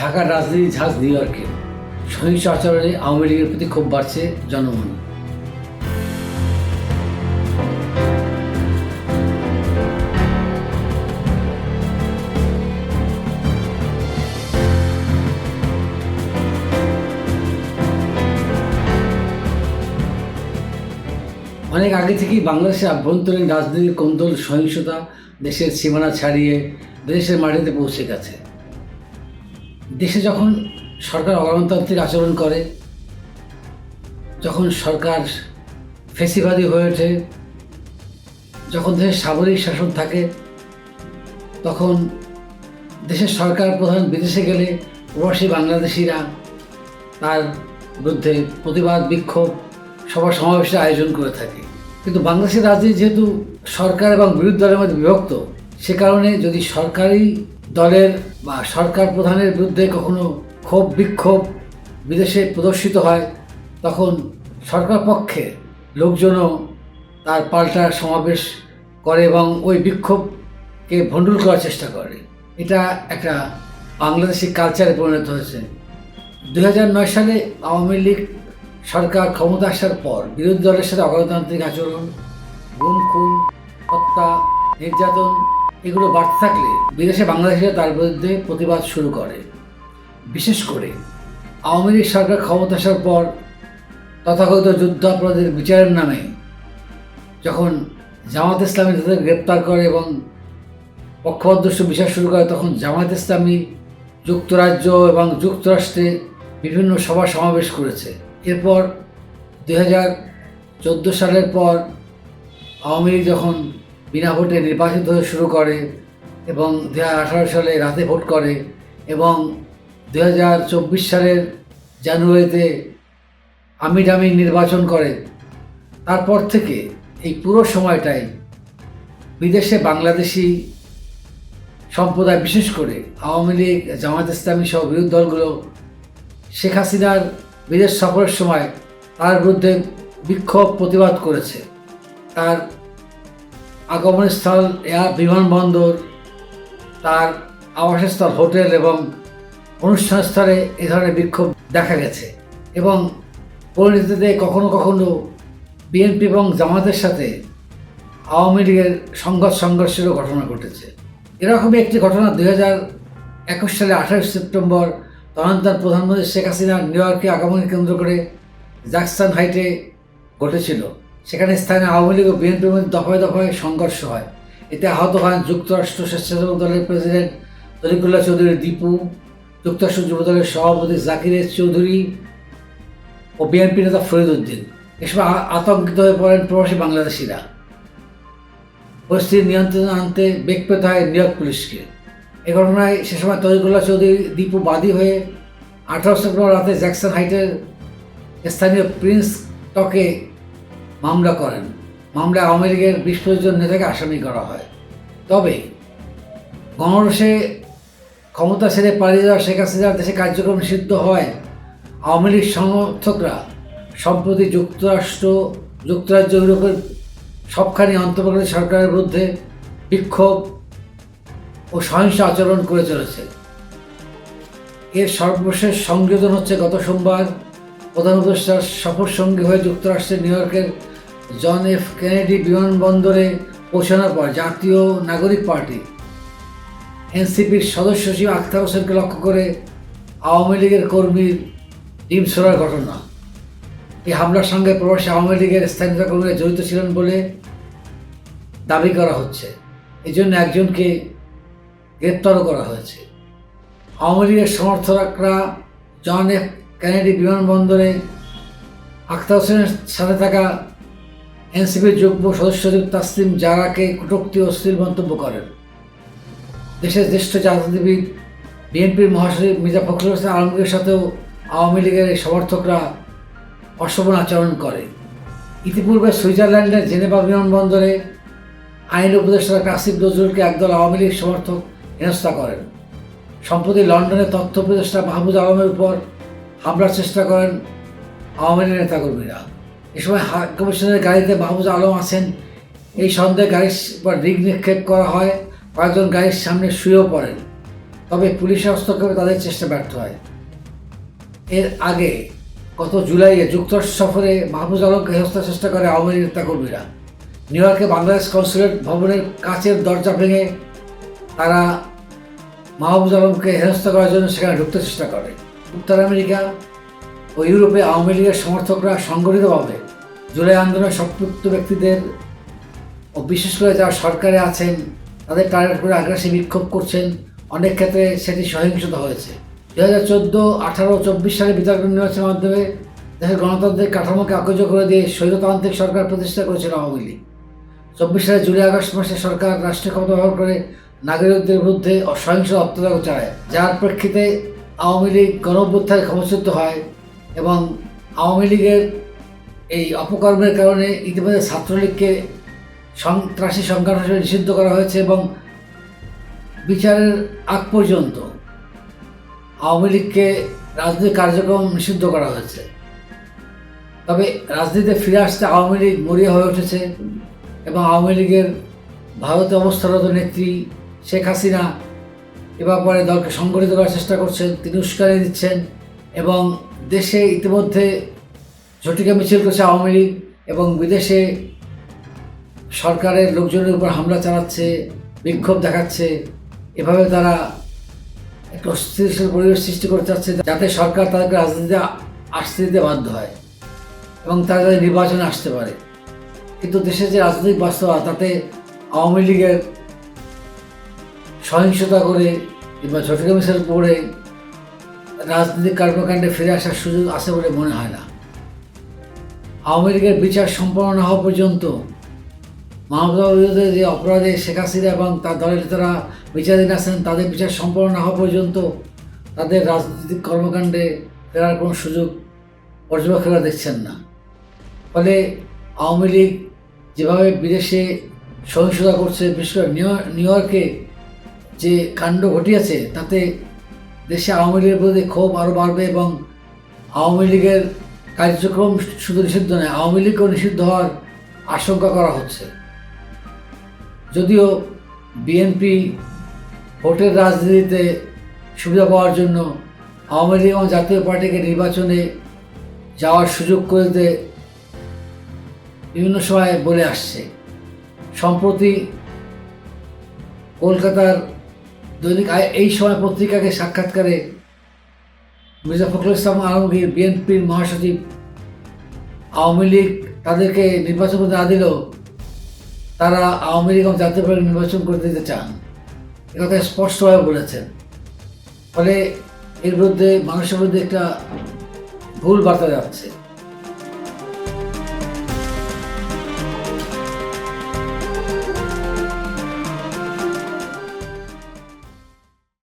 ঢাকার রাজধানী ঝাঁজ নিউ ইয়র্কে। সহিংস আচরণে আওয়ামী লীগের প্রতি ক্ষোভ বাড়ছে জনমন অনেক আগে থেকেই বাংলাদেশের আভ্যন্তরীণ রাজনীতির কোন্দল সহিংসতা দেশের সীমানা ছাড়িয়ে দেশের মাটিতে পৌঁছে গেছে। দেশে যখন সরকার অগণতান্ত্রিক আচরণ করে, যখন সরকার ফেসিবাদী হয়ে ওঠে, যখন দেশের সামরিক শাসন থাকে, তখন দেশের সরকার প্রধান বিদেশে গেলে প্রবাসী বাংলাদেশিরা তার বিরুদ্ধে প্রতিবাদ, বিক্ষোভ সভা সমাবেশের আয়োজন করে থাকে। কিন্তু বাংলাদেশের রাজনীতি যেহেতু সরকার এবং বিরোধী দলের মধ্যে বিভক্ত, সে কারণে যদি সরকারি দলের বা সরকার প্রধানের বিরুদ্ধে কখনো ক্ষোভ, বিক্ষোভ বিদেশে প্রদর্শিত হয়, তখন সরকার পক্ষে লোকজনও তার পাল্টা সমাবেশ করে এবং ওই বিক্ষোভকে ভণ্ডুল করার চেষ্টা করে। এটা একটা বাংলাদেশি কালচারে পরিণত হয়েছে। দু হাজার নয় সালে আওয়ামী লীগ সরকার ক্ষমতা আসার পর বিরোধী দলের সাথে অগণতান্ত্রিক আচরণ, গুম, খুন, হত্যা, নির্যাতন এগুলো বাড়তে থাকলে বিদেশে বাংলাদেশিরা তার বিরুদ্ধে প্রতিবাদ শুরু করে। বিশেষ করে আওয়ামী লীগ সরকার ক্ষমতা আসার পর তথাকথিত যুদ্ধাপরাধের বিচারের নামে যখন জামাত ইসলামী তাদের গ্রেপ্তার করে এবং পক্ষপাতদস্য বিচার শুরু করে, তখন জামাত ইসলামী যুক্তরাজ্য এবং যুক্তরাষ্ট্রে বিভিন্ন সভা সমাবেশ করেছে। এরপর দু হাজার চোদ্দ সালের পর আওয়ামী লীগ যখন বিনা ভোটে নির্বাচিত হতে শুরু করে এবং দু হাজার আঠারো সালে রাতে ভোট করে এবং দু হাজার চব্বিশ সালের জানুয়ারিতে আমিডামি নির্বাচন করে। তারপর থেকে এই পুরো সময়টাই বিদেশে বাংলাদেশি সম্প্রদায় বিশেষ করে আওয়ামী লীগ জামাত ইসলামী সহ বিরোধী দলগুলো শেখ হাসিনার বিদেশ সফরের সময় তার বিরুদ্ধে বিক্ষোভ প্রতিবাদ করেছে। তার আগমনস্থল এয়ার বিমানবন্দর, তার আবাসস্থল, হোটেল এবং অনুষ্ঠানস্থলে এ ধরনের বিক্ষোভ দেখা গেছে এবং পরিণতিতে কখনো কখনো বিএনপি এবং জামাতের সাথে আওয়ামী লীগের সংঘর্ষ, সংঘর্ষেরও ঘটনা ঘটেছে। এরকমই একটি ঘটনা দুই হাজার একুশ সালে আঠাশ সেপ্টেম্বর তদন্তার প্রধানমন্ত্রী শেখ হাসিনার নিউ ইয়র্কে আগমন কেন্দ্র করে জ্যাকসন হাইটে ঘটেছিল। সেখানে স্থানীয় আওয়ামী লীগ ও বিএনপির মধ্যে দফায় দফায় সংঘর্ষ হয়। এতে আহত হন যুক্তরাষ্ট্র স্বেচ্ছাসেবক দলের প্রেসিডেন্ট তরিকুল্লাহ চৌধুরী দীপু, যুক্তরাষ্ট্র যুব দলের সভাপতি জাকির এস চৌধুরী ও বিএনপি নেতা ফরিদ উদ্দিন। এসব আতঙ্কিত হয়ে পড়েন প্রবাসী বাংলাদেশিরা। পরিস্থিতি নিয়ন্ত্রণে আনতে বেগ পেতে হয় নিউ ইয়র্ক পুলিশকে। এ ঘটনায় সে সময় তরিকুল্লাহ চৌধুরী, দীপু বাদী হয়ে আঠারো সেপ্টেম্বর রাতে জ্যাকসন হাইটের স্থানীয় প্রিন্স টকে মামলা করেন। মামলায় আওয়ামী লীগের বিশ জন নেতাকে আসামি করা হয়। তবে গণরসে ক্ষমতা ছেড়ে পালিয়ে যাওয়া শেখ হাসিনার দেশে কার্যক্রম সিদ্ধ হয় আওয়ামী লীগ সমর্থকরা সম্প্রতি যুক্তরাষ্ট্র যুক্তরাজ্য ইউরোপের সবখানি অন্তর্বর্তী সরকারের বিরুদ্ধে বিক্ষোভ ও সহিংস আচরণ করে চলেছে। এর সর্বশেষ সংযোজন হচ্ছে গত সোমবার প্রধান উপদেষ্টার সফর সঙ্গী হয়ে যুক্তরাষ্ট্রের নিউ ইয়র্কের জন এফ কেনেডি বিমানবন্দরে পৌঁছানোর পর জাতীয় নাগরিক পার্টি এনসিপির সদস্য সচিব আখতার হোসেনকে লক্ষ্য করে আওয়ামী লীগের কর্মীর ডিম ছোড়ার ঘটনা। এই হামলার সঙ্গে প্রবাসী আওয়ামী লীগের স্থানীয় কর্মীরা জড়িত ছিলেন বলে দাবি করা হচ্ছে। এই জন্য একজনকে গ্রেপ্তারও করা হয়েছে। আওয়ামী লীগের সমর্থকরা জন এফ কেনেডি বিমানবন্দরে আখতার হোসেনের সাথে থাকা এনসিপির যুগ্ম সদস্য তাসলিম জারাকে কটূক্তি অশ্লীল মন্তব্য করেন। দেশের জ্যেষ্ঠ রাজনীতিবিদ বিএনপির মহাসচিব মির্জা ফখরুল হাসান আলমগীরের সাথেও আওয়ামী লীগের সমর্থকরা অশোভন আচরণ করে ইতিপূর্বে সুইজারল্যান্ডের জেনেভা বিমানবন্দরে আইন উপদেষ্টা কাসিফ নজরুলকে একদল আওয়ামী লীগ সমর্থক হেনস্থা করেন। সম্প্রতি লন্ডনে তথ্য উপদেষ্টা মাহমুদ আলমের উপর হামলার চেষ্টা করেন আওয়ামী লীগ নেতাকর্মীরা। এ সময় কমিশনের গাড়িতে মাহমুদ আলম আছেন। এই সন্দেহে গাড়ির পর রিগ নিক্ষেপ করা হয়। কয়েকজন গাড়ির সামনে শুয়েও পড়েন। তবে পুলিশের হস্তক্ষেপে তাদের চেষ্টা ব্যর্থ হয়। এর আগে গত জুলাইয়ে যুক্তরাষ্ট্র সফরে মাহফুজ আলমকে হেনস্থার চেষ্টা করে আওয়ামী লীগ নেতাকর্মীরা। নিউ ইয়র্কে বাংলাদেশ কনসুলেট ভবনের কাচের দরজা ভেঙে তারা মাহবুজ আলমকে হেনস্থা করার জন্য সেখানে ঢুকতে চেষ্টা করে। উত্তর আমেরিকা ও ইউরোপে আওয়ামী লীগের সমর্থকরা সংগঠিতভাবে জুলাই আন্দোলনে সম্পৃক্ত ব্যক্তিদের ও বিশেষ করে যারা সরকারে আছেন, তাদের টার্গেট করে আগ্রাসী বিক্ষোভ করছেন, অনেক ক্ষেত্রে সেটি সহিংসতা হয়েছে। দু হাজার চোদ্দ, আঠারো, চব্বিশ সালে বিতর্ক নির্বাচনের মাধ্যমে দেশের গণতান্ত্রিক কাঠামোকে আকর্য করে দিয়ে স্বৈরতান্ত্রিক সরকার প্রতিষ্ঠা করেছিল আওয়ামী লীগ। চব্বিশ সালে জুলাই, আগস্ট মাসে সরকার রাষ্ট্রীয় ক্ষমতা ব্যবহার করে নাগরিকদের বিরুদ্ধে অসহিংস অত্যাচার চালায়। যার প্রেক্ষিতে আওয়ামী লীগ গণঅভ্যুত্থানে ক্ষমচ্যুত হয় এবং আওয়ামী লীগের এই অপকর্মের কারণে ইতিমধ্যে ছাত্রলীগকে সন্ত্রাসী সংগঠন হিসেবে নিষিদ্ধ করা হয়েছে এবং বিচারের আগ পর্যন্ত আওয়ামী লীগকে রাজনৈতিক কার্যক্রম নিষিদ্ধ করা হয়েছে। তবে রাজনীতিতে ফিরে আসতে আওয়ামী লীগ মরিয়া হয়ে উঠেছে এবং আওয়ামী লীগের ভারতে অবস্থারত নেত্রী শেখ হাসিনা এবার পরে দলকে সংগঠিত করার চেষ্টা করছেন, তিনি উস্কানি দিচ্ছেন। এবং দেশে ইতিমধ্যে ঝটিকা মিছিল করছে আওয়ামী লীগ এবং বিদেশে সরকারের লোকজনের উপর হামলা চালাচ্ছে, বিক্ষোভ দেখাচ্ছে। এভাবে তারা একটা অস্থিতিশীল পরিবেশ সৃষ্টি করতে চাচ্ছে যাতে সরকার তাদেরকে রাজনীতিতে আসতে দিতে বাধ্য হয় এবং তারা যাতে নির্বাচনে আসতে পারে। কিন্তু দেশের যে রাজনৈতিক বাস্তবতা, তাতে আওয়ামী লীগের সহিংসতা করে কিংবা ঝটকা মিছিল পড়ে রাজনৈতিক কর্মকাণ্ডে ফিরে আসার সুযোগ আছে বলে মনে হয় না। আওয়ামী লীগের বিচার সম্পন্ন হওয়া পর্যন্ত মানবতা বিরুদ্ধে যে অপরাধে শেখ হাসিনা এবং তার দলের নেতারা বিচারাধীন আছেন, তাদের বিচার সম্পন্ন না হওয়া পর্যন্ত তাদের রাজনৈতিক কর্মকাণ্ডে ফেরার কোনো সুযোগ পর্যবেক্ষকরা দেখছেন না। ফলে আওয়ামী লীগ যেভাবে বিদেশে সহিংসতা করছে, বিশেষ করে নিউ ইয়র্কে যে কাণ্ড ঘটিয়েছে, তাতে দেশে আওয়ামী লীগের প্রতি ক্ষোভ আরও বাড়বে এবং আওয়ামী লীগের কার্যক্রম শুধু নিষিদ্ধ নয়, আওয়ামী লীগও নিষিদ্ধ হওয়ার আশঙ্কা করা হচ্ছে। যদিও বিএনপি ভোটের রাজনীতিতে সুবিধা পাওয়ার জন্য আওয়ামী লীগ এবং জাতীয় পার্টিকে নির্বাচনে যাওয়ার সুযোগ করে দিতে বিভিন্ন সময় বলে আসছে। সম্প্রতি কলকাতার দৈনিক এই সময় পত্রিকাকে সাক্ষাৎকারে মির্জা ফখরুল ইসলাম আলমগীর, বিএনপির মহাসচিব, আওয়ামী লীগ তাদেরকে নির্বাচন করতে না দিলেও তারা আওয়ামী লীগ জাতীয় পার্টি নির্বাচন করে দিতে চান। একথা স্পষ্টভাবে বলেছেন। ফলে এর বিরুদ্ধে মানুষের বিরুদ্ধে একটা ভুল বার্তা যাচ্ছে।